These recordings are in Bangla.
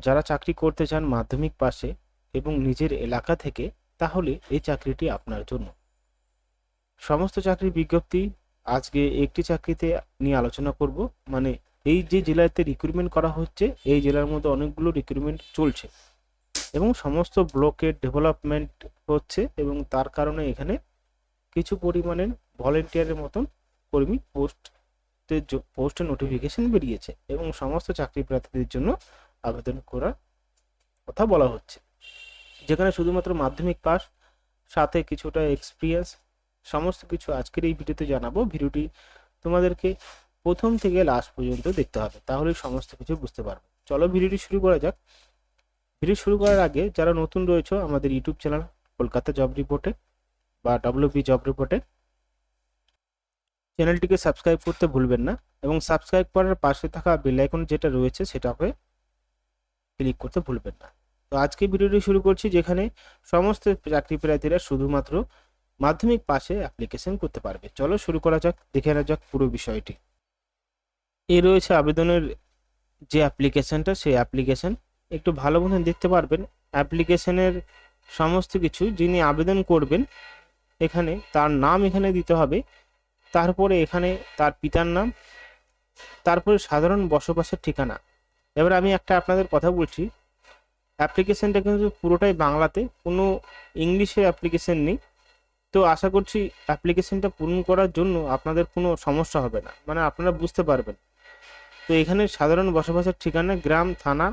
যারা চাকরি করতে চান মাধ্যমিক পাশে এবং নিজের এলাকা থেকে, তাহলে এই চাকরিটি আপনার জন্য। সমস্ত চাকরির বিজ্ঞপ্তি আজকে একটি চাকরিতে নিয়ে আলোচনা করব। মানে এই যে জেলাতে রিক্রুটমেন্ট করা হচ্ছে, এই জেলার মধ্যে অনেকগুলো রিক্রুটমেন্ট চলছে। এবং সমস্ত ব্লকের ডেভেলপমেন্ট হচ্ছে এবং তার কারণে এখানে কিছু পরিমাণের ভলেন্টিয়ারের মতন কর্মী পোস্টের পোস্টের নোটিফিকেশন বেরিয়েছে। এবং সমস্ত চাকরি প্রার্থীদের জন্য আবেদন করার কথা বলা হচ্ছে। যেখানে শুধুমাত্র মাধ্যমিক পাস, সাথে কিছুটা এক্সপিরিয়েন্স সমস্ত কিছু আজকের এই ভিডিওতে জানাব। ভিডিওটি তোমাদেরকে প্রথম থেকে লাস্ট পর্যন্ত দেখতে হবে তাহলে সমস্ত কিছু বুঝতে পারবে। চলো ভিডিওটি শুরু করা যাক। ভিডিও শুরু করার আগে যারা নতুন রয়েছে, আমাদের ইউটিউব চ্যানেল কলকাতা জব রিপোর্টে বা ডব্লিউপি জব রিপোর্টে চ্যানেলটিকে সাবস্ক্রাইব করতে ভুলবেন না এবং সাবস্ক্রাইব করার পাশে থাকা বেল আইকন যেটা রয়েছে সেটাকে ক্লিক করতে ভুলবেন না। তো আজকে ভিডিওটি শুরু করছি যেখানে সমস্ত চাকরি প্রার্থীরা শুধুমাত্র মাধ্যমিক পাশে অ্যাপ্লিকেশন করতে পারবে। চলো শুরু করা যাক, দেখে নেওয়া যাক পুরো বিষয়টি। এই রয়েছে আবেদনের যে অ্যাপ্লিকেশনটা সেই অ্যাপ্লিকেশন একটু ভালো মতন দেখতে পারবেন। অ্যাপ্লিকেশনের সমস্ত কিছু যিনি আবেদন করবেন, এখানে তার নাম এখানে দিতে হবে। তারপরে এখানে তার পিতার নাম, তারপরে সাধারণ বসবাসের ঠিকানা। এবার আমি একটা আপনাদের কথা বলছি। অ্যাপ্লিকেশনটা কিন্তু পুরোটাই বাংলাতে, কোনো ইংলিশে অ্যাপ্লিকেশন নেই। তো আশা করছি অ্যাপ্লিকেশনটা পূরণ করার জন্য আপনাদের কোনো সমস্যা হবে না মানে আপনারা বুঝতে পারবেন। তো এখানে সাধারণ বসবাসের ঠিকানা গ্রাম, থানা,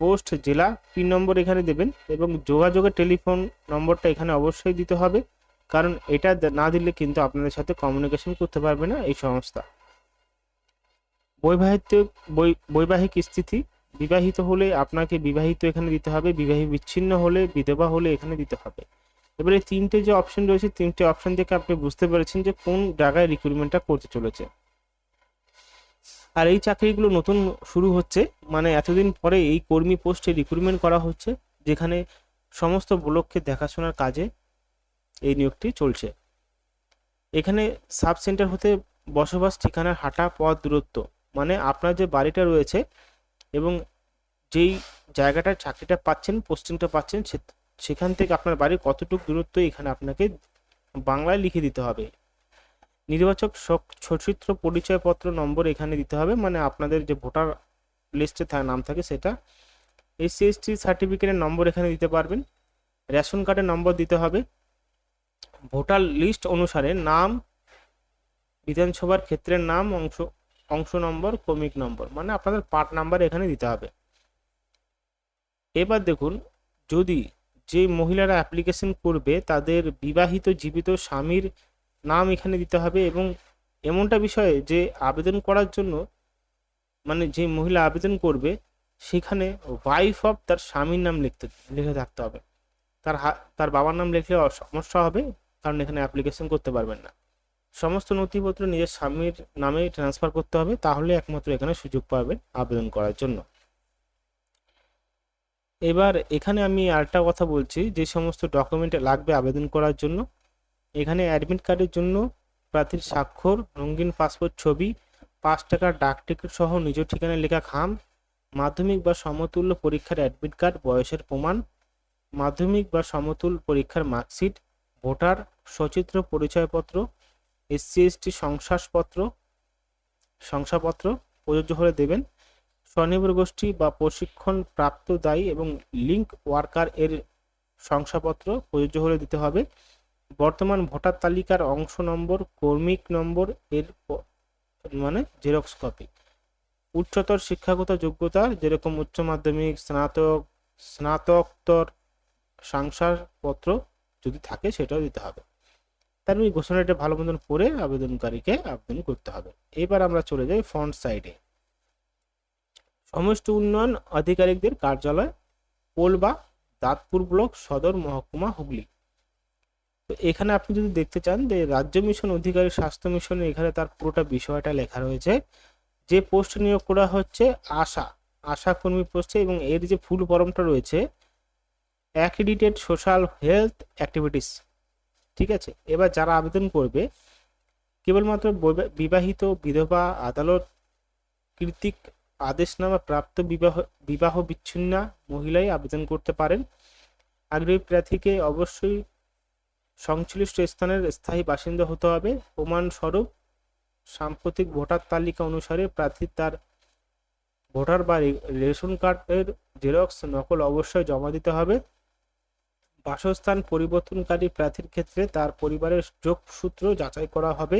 পোস্ট, জেলা, পিন নম্বর এখানে দেবেন এবং যোগাযোগের টেলিফোন নম্বরটা এখানে অবশ্যই দিতে হবে। কারণ এটা না দিলে কিন্তু আপনাদের সাথে কমিউনিকেশন করতে পারবে না এই সংস্থা। বৈবাহিত বৈবাহিক স্থিতি, বিবাহিত হলে আপনাকে বিবাহিত এখানে দিতে হবে বিবাহী বিচ্ছিন্ন হলে, বিধবা হলে এখানে দিতে হবে। এবারে তিনটে যে অপশন রয়েছে, তিনটে অপশন থেকে আপনি বুঝতে পেরেছেন যে কোন জায়গায় রিক্রুটমেন্টটা করতে চলেছে। আর এই চাকরিগুলো নতুন শুরু হচ্ছে মানে এতদিন পরে এই কর্মী পোস্টে রিক্রুটমেন্ট করা হচ্ছে, যেখানে সমস্ত ব্লককে দেখাশোনার কাজে এই নিয়োগটি চলছে। এখানে সাব সেন্টার হতে বসবাস ঠিকানার হাঁটা পথ দূরত্ব। মানে আপনার যে বাড়িটা রয়েছে এবং যেই জায়গাটায় চাকরিটা পাচ্ছেন, পোস্টিংটা পাচ্ছেন সেখান থেকে আপনার বাড়ির কতটুকু দূরত্ব এখানে আপনাকে বাংলায় লিখে দিতে হবে। নির্বাচক সচিত্র পরিচয়পত্র নম্বর এখানে দিতে হবে মানে আপনাদের যে ভোটার লিস্টে নাম থাকে সেটা। এসসি, এসটি সার্টিফিকেটের নম্বর এখানে দিতে পারবেন। রেশন কার্ডের নম্বর দিতে হবে। ভোটার লিস্ট অনুসারে নাম, বিধানসভার ক্ষেত্রের নাম, অংশ অংশ নম্বর, ক্রমিক নম্বর মানে আপনাদের পার্ট নাম্বার এখানে দিতে হবে। এবার দেখুন, যদি যে মহিলারা অ্যাপ্লিকেশন করবে, তাদের বিবাহিত জীবিত স্বামীর নাম এখানে দিতে হবে এবং এমনটা বিষয়ে যে আবেদন করার জন্য মানে যে মহিলা আবেদন করবে, সেখানে ওয়াইফ অফ তার স্বামীর নাম লিখতে, লিখে থাকতে হবে। তার তার বাবার নাম লিখলে সমস্যা হবে, কারণ এখানে অ্যাপ্লিকেশন করতে পারবেন না। সমস্ত নথিপত্র নিজের স্বামীর নামে ট্রান্সফার করতে হবে, তাহলে একমাত্র এখানে সুযোগ পাবেন আবেদন করার জন্য। এবার এখানে আমি আরেকটা কথা বলছি, যে সমস্ত ডকুমেন্ট লাগবে আবেদন করার জন্য। এখানে অ্যাডমিট কার্ডের জন্য প্রার্থীর স্বাক্ষর, রঙিন পাসপোর্ট ছবি, পাঁচ টাকার ডাক টিকিট সহ নিজ ঠিকানায় লেখা খাম, মাধ্যমিক বা সমতুল্য পরীক্ষার অ্যাডমিট কার্ড বয়সের প্রমাণ, মাধ্যমিক বা সমতুল পরীক্ষার মার্কশিট ভোটার, সচিত্র, পরিচয়পত্র এসসি এসটি শংসাপত্র শংসাপত্র প্রযোজ্য হলে দেবেন। স্বনির্ভর গোষ্ঠী বা প্রশিক্ষণ প্রাপ্ত দায়ী এবং লিঙ্ক ওয়ার্কার এর শংসাপত্র প্রযোজ্য হলে দিতে হবে। বর্তমান ভোটার তালিকার অংশ নম্বর, কর্মিক নম্বর এর মানে জেরক্স কপি। উচ্চতর শিক্ষাগত যোগ্যতা যেরকম উচ্চ মাধ্যমিক, স্নাতক, স্নাতকোত্তর, শংসাপত্র যদি থাকে সেটাও দিতে হবে। তার ওই ঘোষণাটা ভালো মতন পড়ে আবেদনকারীকে আবেদন করতে হবে। এবার আমরা চলে যাই ফ্রন্ট সাইডে সমষ্টি উন্নয়ন আধিকারিকদের কার্যালয় পোলবা দাঁতপুর ব্লক, সদর মহকুমা, হুগলি। তো এখানে আপনি যদি দেখতে চান যে রাজ্য মিশন অধিকারী স্বাস্থ্য মিশনে এখানে তার পুরোটা বিষয়টা লেখা রয়েছে। যে পোস্ট নিয়োগ করা হচ্ছে আশা আশা কর্মী পোস্টে এবং এর যে ফুল ফর্মটা রয়েছে অ্যাক্রিডিটেড সোশ্যাল হেলথ অ্যাক্টিভিটিস ঠিক আছে? এবার যারা আবেদন করবে, কেবলমাত্র বিবাহিত বিধবা, আদালত কৃতিক আদেশনামা প্রাপ্ত বিবাহ বিবাহ বিচ্ছিন্না মহিলাই আবেদন করতে পারেন। আগ্রহী প্রার্থীকে অবশ্যই সংশ্লিষ্ট স্থানের স্থায়ী বাসিন্দা হতে হবে। প্রমাণস্বরূপ সাম্প্রতিক ভোটার তালিকা অনুসারে প্রার্থী তার ভোটার বা রেশন কার্ডের জেরক্স নকল অবশ্যই জমা দিতে হবে। বাসস্থান পরিবর্তনকারী প্রার্থীর ক্ষেত্রে তার পরিবারের যোগসূত্র যাচাই করা হবে।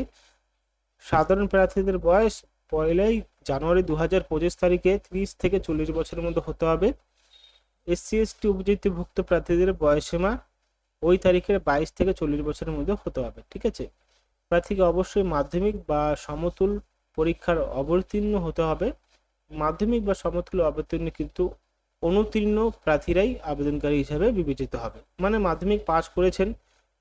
সাধারণ প্রার্থীদের বয়স পয়লাই জানুয়ারি দু হাজার পঁচিশ তারিখে ত্রিশ থেকে চল্লিশ বছরের মধ্যে হতে হবে। এসসি এসটি উপজাতিভুক্ত প্রার্থীদের বয়সীমা ওই তারিখের বাইশ থেকে চল্লিশ বছরের মধ্যে হতে হবে, ঠিক আছে? প্রার্থীকে অবশ্যই মাধ্যমিক বা সমতুল পরীক্ষার অবতীর্ণ হতে হবে। মাধ্যমিক বা সমতুল অবতীর্ণ কিন্তু অনুতীর্ণ প্রার্থীরাই আবেদনকারী হিসাবে বিবেচিত হবে। মানে মাধ্যমিক পাশ করেছেন,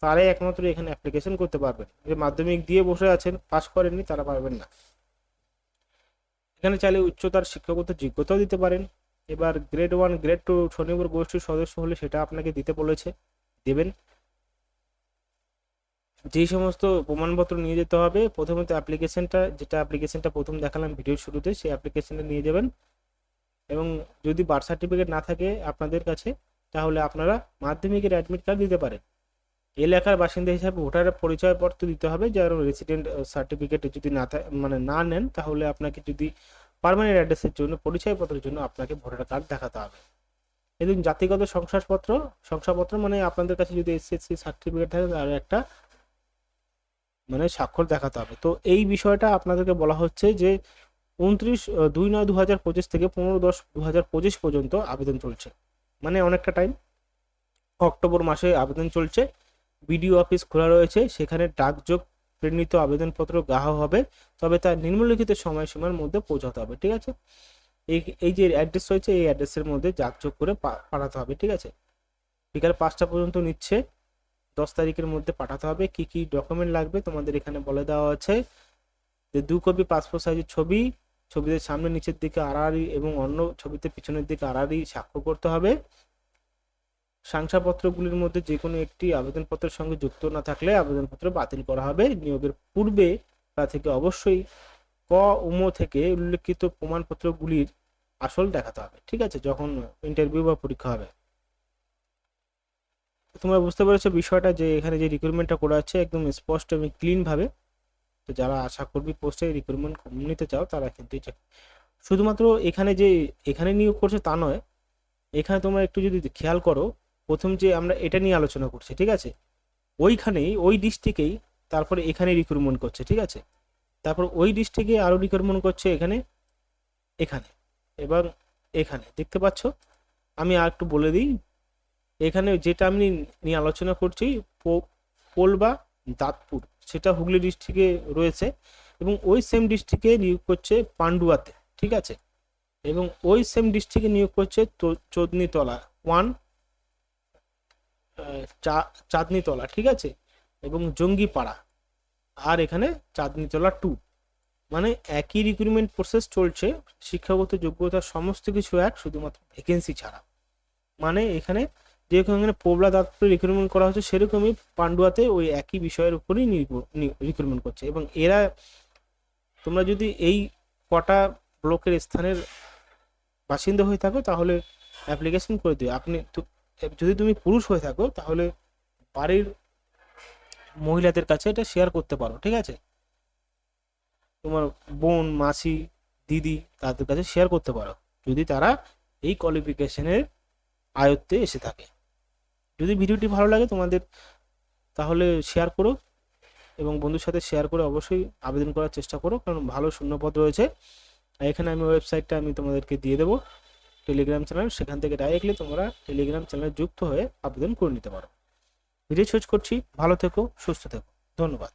তারাই একমাত্র এখানে অ্যাপ্লিকেশন করতে পারবেন। যে মাধ্যমিক দিয়ে বসে আছেন, পাশ করেননি, তারা পারবেন না। এখানে চাইলে উচ্চতার শিক্ষাগত যোগ্যতাও দিতে পারেন। এবার গ্রেড ওয়ান গ্রেড টু স্বনির্ভর গোষ্ঠীর সদস্য হলে সেটা আপনাকে দিতে বলেছে, দেবেন। যেই সমস্ত প্রমাণপত্র নিয়ে যেতে হবে প্রথমত অ্যাপ্লিকেশনটা যেটা অ্যাপ্লিকেশনটা প্রথম দেখালাম ভিডিওর শুরুতে, সেই অ্যাপ্লিকেশনটা নিয়ে যাবেন। এবং যদি বার্থ সার্টিফিকেট না থাকে আপনাদের কাছে, তাহলে আপনারা মাধ্যমিকের অ্যাডমিট কার্ড দিতে পারেন। এলাকার বাসিন্দা হিসাবে ভোটারের পরিচয়পত্র দিতে হবে যার রেসিডেন্ট সার্টিফিকেট যদি না মানে না নেন, তাহলে আপনাকে যদি পার্মানেন্ট অ্যাড্রেসের জন্য, পরিচয়পত্রের জন্য আপনাকে ভোটার কার্ড দেখাতে হবে। এবং জাতিগত শংসাপত্র শংসাপত্র মানে আপনাদের কাছে যদি এসএসসি সার্টিফিকেট থাকে তাহলে একটা মানে স্বাক্ষর দেখাতে হবে। তো এই বিষয়টা আপনাদেরকে বলা হচ্ছে যে উনত্রিশ দুই নয় দু হাজার পঁচিশ থেকে পনেরো দশ দু হাজার পঁচিশ পর্যন্ত আবেদন চলছে। মানে অনেকটা টাইম অক্টোবর মাসে আবেদন চলছে। বিডিও অফিস খোলা রয়েছে। সেখানে ডাকযোগ প্রেরিত আবেদনপত্র গাহ হবে। তবে তার নিম্নলিখিত সময়সীমার মধ্যে পৌঁছাতে হবে, ঠিক আছে? এই এই যে অ্যাড্রেস রয়েছে, এই অ্যাড্রেসের মধ্যে ডাকযোগ করে পাঠাতে হবে, ঠিক আছে? বিকাল পাঁচটা পর্যন্ত নিচ্ছে। দশ তারিখের মধ্যে পাঠাতে হবে। কি কি ডকুমেন্ট লাগবে তোমাদের এখানে বলে দেওয়া আছে। যে দু কপি পাসপোর্ট সাইজের ছবি ছবিতে সামনে নিচের দিকে আড়াআড়ি এবং অন্য ছবিতে পিছনের দিকে আড়াআড়ি স্বাক্ষর করতে হবে। শংসাপত্রগুলির মধ্যে যে কোনো একটি আবেদনপত্রের সঙ্গে যুক্ত না থাকলে আবেদনপত্র বাতিল করা হবে। নিয়োগের পূর্বে প্রার্থীকে অবশ্যই ক উমো থেকে উল্লেখিত প্রমাণপত্রগুলির আসল দেখাতে হবে, ঠিক আছে? যখন ইন্টারভিউ বা পরীক্ষা হবে। তোমরা বুঝতে পেরেছ বিষয়টা যে এখানে যে রিক্রুটমেন্টটা করা হচ্ছে একদম স্পষ্ট এবং ক্লিন ভাবে। তো যারা আশা করবি পোস্টে রিক্রুটমেন্ট নিতে চাও, তারা কিন্তু শুধুমাত্র এখানে যে, এখানে নিয়োগ করছে তা নয়, এখানে তোমরা একটু যদি খেয়াল করো, প্রথম যে আমরা এটা নিয়ে আলোচনা করছি, ঠিক আছে? ওইখানেই, ওই ডিস্ট্রিক্টেই তারপরে এখানে রিক্রুটমেন্ট করছে, ঠিক আছে? তারপর ওই ডিস্ট্রিক্টে আরও রিক্রুটমেন্ট করছে এখানে এখানে, এবং এখানে, দেখতে পাচ্ছ? আমি আর একটু বলে দিই, এখানে যেটা আমি নিয়ে আলোচনা করছি পোলবা দাঁতপুর। সেটা হুগলি ডিস্ট্রিক্টে রয়েছে এবং ওই সেম ডিস্ট্রিক্টে নিয়োগ করছে পান্ডুয়াতে, ঠিক আছে? এবং ওই সেম ডিস্ট্রিক্টে নিয়োগ করছে চোদনিতলা ওয়ান চাঁদনিতলা, ঠিক আছে? এবং জঙ্গিপাড়া, আর এখানে চাঁদনিতলা টু মানে একই রিক্রুটমেন্ট প্রসেস চলছে, শিক্ষাগত যোগ্যতা সমস্ত কিছু এক, শুধুমাত্র ভ্যাকেন্সি ছাড়া। মানে এখানে যেরকম এখানে পোবলা দাঁতপুরে রিক্রুটমেন্ট করা হচ্ছে, সেরকমই পান্ডুয়াতে ওই একই বিষয়ের উপরেই রিক্রুটমেন্ট করছে। এবং এরা, তোমরা যদি এই কটা ব্লকের স্থানের বাসিন্দা হয়ে থাকো, তাহলে অ্যাপ্লিকেশন করে দিও। আপনি যদি তুমি পুরুষ হয়ে থাকো, তাহলে বাড়ির মহিলাদের কাছে এটা শেয়ার করতে পারো, ঠিক আছে? তোমার বোন, মাসি, দিদি তাদের কাছে শেয়ার করতে পারো। যদি তারা এই কোয়ালিফিকেশনের আয়ত্তে এসে থাকে। যদি ভিডিওটি ভালো লাগে তোমাদের তাহলে শেয়ার করো এবং বন্ধুর সাথে শেয়ার করে অবশ্যই আবেদন করার চেষ্টা করো, কারণ ভালো শূন্যপদ রয়েছে। এখানে আমি ওয়েবসাইটটা আমি তোমাদেরকে দিয়ে দেবো। টেলিগ্রাম চ্যানেল সেখান থেকে ডাইরেক্টলি তোমরা টেলিগ্রাম চ্যানেলে যুক্ত হয়ে আবেদন করে নিতে পারো। ভিডিও শেষ করছি, ভালো থেকো, সুস্থ থেকো। ধন্যবাদ।